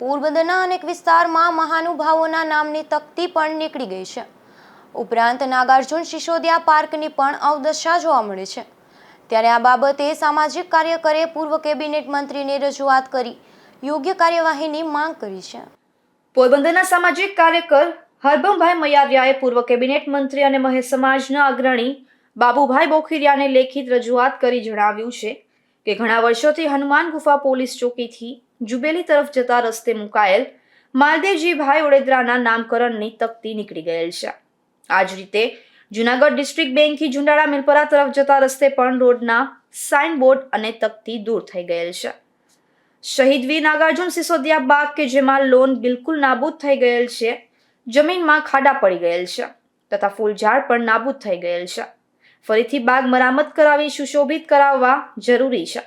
પોરબંદરના અનેક વિસ્તારમાં મહાનુભાવોના નામની તકતી પણ નીકળી ગઈ છે. ઉપરાંત નાગાર્જુન સિસોદિયા પાર્કની પણ અવદશા જોવા મળે છે. ત્યારે આ બાબતે સામાજિક કાર્યકરે પૂર્વ કેબિનેટ મંત્રીને રજૂઆત કરી યોગ્ય કાર્યવાહીની માંગ કરી છે. પોરબંદરના સામાજિક કાર્યકર હરભમભાઈ મયારિયાએ પૂર્વ કેબિનેટ મંત્રી અને મહે સમાજના અગ્રણી બાબુભાઈ બોખીરિયાને લેખિત રજૂઆત કરી જણાવ્યું છે કે ઘણા વર્ષોથી હનુમાન ગુફા પોલીસ ચોકીથી જુબેલી તરફ જતા રસ્તે મુકાયેલ માલદેવજીભાઈ ઓડેદરાના નામકરણની તકતી નીકળી ગયેલ છે. આ જ રીતે જુનાગઢ ડિસ્ટ્રિક્ટ બેંકથી જુંડાળા મિલપરા તરફ જતા રસ્તે પણ રોડના સાઇનબોર્ડ અને તકતી દૂર થઈ ગયેલ છે. શહીદ વીર નાગાર્જુન સિસોદિયા બાગ કે જેમાં લોન બિલકુલ નાબૂદ થઈ ગયેલ છે, જમીનમાં ખાડા પડી ગયેલ છે તથા ફૂલઝાડ પણ નાબૂદ થઈ ગયેલ છે. ફરીથી બાગ મરામત કરાવી સુશોભિત કરાવવા જરૂરી છે.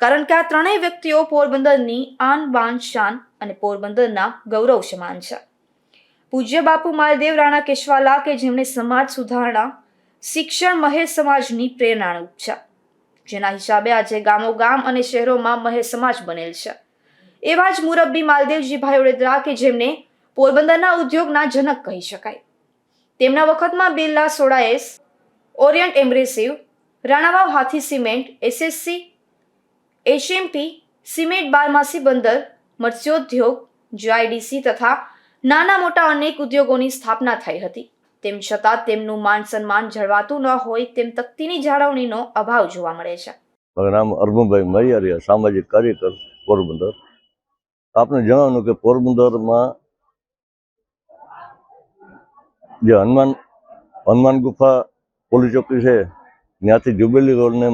કારણ કે આ ત્રણેય વ્યક્તિઓ પોરબંદરની આન બાન શાન અને પોરબંદરના ગૌરવ સમાન છે. પૂજ્ય બાપુ માલદેવ રાણા કેશવાલા કે જેમણે સમાજ સુધારણા, શિક્ષણ મહેશ સમાજની પ્રેરણારૂપ છે. જેના હિસાબે આજે ગામો ગામ અને શહેરોમાં મહેશ સમાજ બનેલ છે. એવા જ મુરબ્બી માલદેવજીભાઈ ઓડેદરા કે જેમને પોરબંદરના ઉદ્યોગના જનક કહી શકાય. તેમના વખતમાં Birla soda ash, Orient abrasive Ranavav Hathi cement, SSC એશએમપી cement બારમાસી બંદર, મત્સ્યોદ્યોગ, જીઆઈડીસી તથા નાના મોટા અનેક ઉદ્યોગોની સ્થાપના થઈ હતી. તેમ છતાં તેમનું માન સન્માન જળવાતું ન હોય તેમ તકતીની જાળવણીનો અભાવ જોવા મળે છે. નામ અરબુભાઈ મૈયારિયા, સામાજિક કાર્યકર, પોરબંદર. આપને જણાવવાનું કે પોરબંદરમાં જે હનુમાન હનુમાન ગુફા પોલીસ ચોકી છે, ત્યાંથી જુબેલી રોડને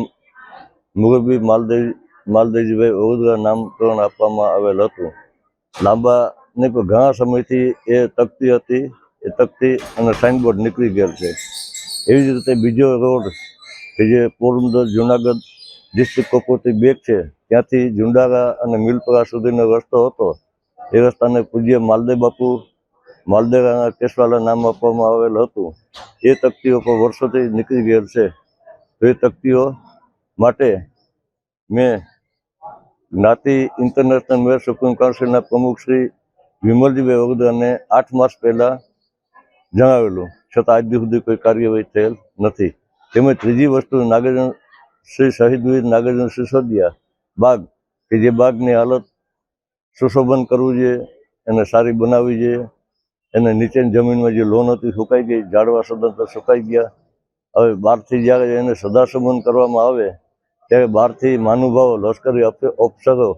મુગલબી માલદેવ માલદેવજીભાઈ ઓગદરા નામકરણ આપવામાં આવેલ હતું. લાંબા ને ઘણા સમયથી એ તકતી હતી. એ તકતી અને સાઇનબોર્ડ નીકળી ગયેલ છે. એવી જ રીતે બીજો રોડ કે જે Porbandar, Junagadh district cooperative bank છે, ત્યાંથી ઝુંડારા અને મિલપરા સુધીનો રસ્તો હતો. એ રસ્તાને પૂજ્ય માલદેવ બાપુ માલદેવના કેશવાલા નામ આપવામાં આવેલ હતું. એ તકતીઓ પર વર્ષોથી નીકળી ગયેલ છે. તો એ તકતીઓ માટે મેં જ્ઞાતિ ઇન્ટરનેશનલ મેયર સુપ્રીમ કાઉન્સિલના પ્રમુખ શ્રી વિમલજીભાઈ વગદાને આઠ માસ પહેલાં જણાવેલું, છતાં આજ સુધી કોઈ કાર્યવાહી થયેલ નથી. તેમજ ત્રીજી વસ્તુ, નાગાર્જુન શ્રી શહીદ વીર નાગાર્જુન સિસોદિયા બાગ, કે જે બાગની હાલત સુશોભન કરવું જોઈએ, એને સારી બનાવવી જોઈએ, એને નીચેની જમીનમાં જે લોન હતી સુકાઈ ગઈ, ઝાડવા સદંતર સુકાઈ ગયા, હવે બહારથી જ્યારે એને સદાસંબંધ કરવામાં આવે ત્યારે બહારથી મહાનુભાવો, લશ્કરી અફસરો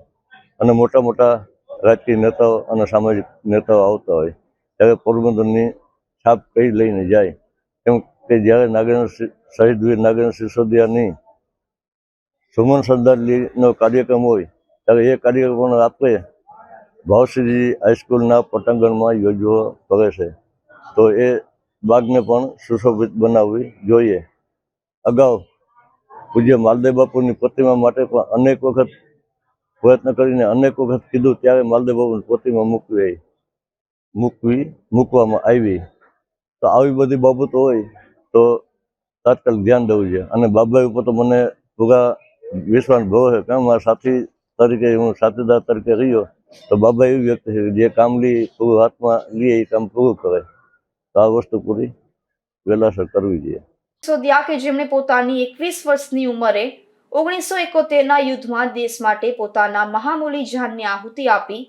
અને મોટા મોટા રાજકીય નેતાઓ અને સામાજિક નેતાઓ આવતા હોય. ત્યારે પોરબંદરની છાપ કઈ લઈને જાય? કેમ કે જ્યારે નાગેન્દ્ર શહીદ વીર નાગેન્દ્ર સિસોદિયાની સુમન શ્રદ્ધાંજલિનો કાર્યક્રમ હોય, ત્યારે એ કાર્યક્રમ આપણે ભાવશ્રીજી હાઈસ્કૂલના પટાંગણમાં યોજવો પડે છે. તો એ બાગને પણ સુશોભિત બનાવવી જોઈએ. અગાઉ પૂજ્ય માલદેવ બાપુની પ્રતિમા માટે પણ અનેક વખત પ્રયત્ન કરીને અનેક વખત કીધું ત્યારે માલદેવ બાપુની પ્રતિમા મૂકવી મૂકવી, મૂકવામાં આવી. તો આવી બધી બાબતો હોય તો તાત્કાલિક ધ્યાન દેવું જોઈએ. અને બાબાઈ ઉપર તો મને પૂરા વિશ્વાસ ભવો છે. કેમ? મારા સાથી તરીકે, હું સાથીદાર તરીકે રહ્યો. તો બાબા એવી વ્યક્તિ છે જે કામ લઈ પૂરું હાથમાં લે, એ કામ પૂરું કરે. તો આ વસ્તુ પૂરી વહેલાસર કરવી જોઈએ. સિસોદિયા કે જેમણે પોતાની એકવીસ વર્ષની ઉંમરે ઓગણીસો એકોતેરના યુદ્ધમાં દેશ માટે પોતાના મહામૂલી જાનની આહુતિ આપી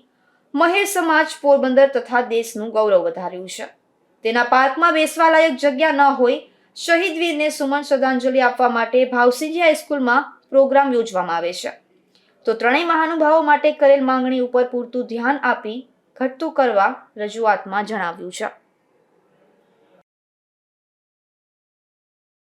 મહેર સમાજ પોરબંદર તથા દેશનું ગૌરવ વધાર્યું છે. તેના પાર્કમાં બેસવા લાયક જગ્યા ન હોય, શહીદ વીરને સુમન શ્રદ્ધાંજલિ આપવા માટે ભાવસિંજી હાઈસ્કૂલમાં પ્રોગ્રામ યોજવામાં આવે છે. તો ત્રણેય મહાનુભાવો માટે કરેલ માંગણી ઉપર પૂરતું ધ્યાન આપી ઘટતું કરવા રજૂઆતમાં જણાવ્યું છે.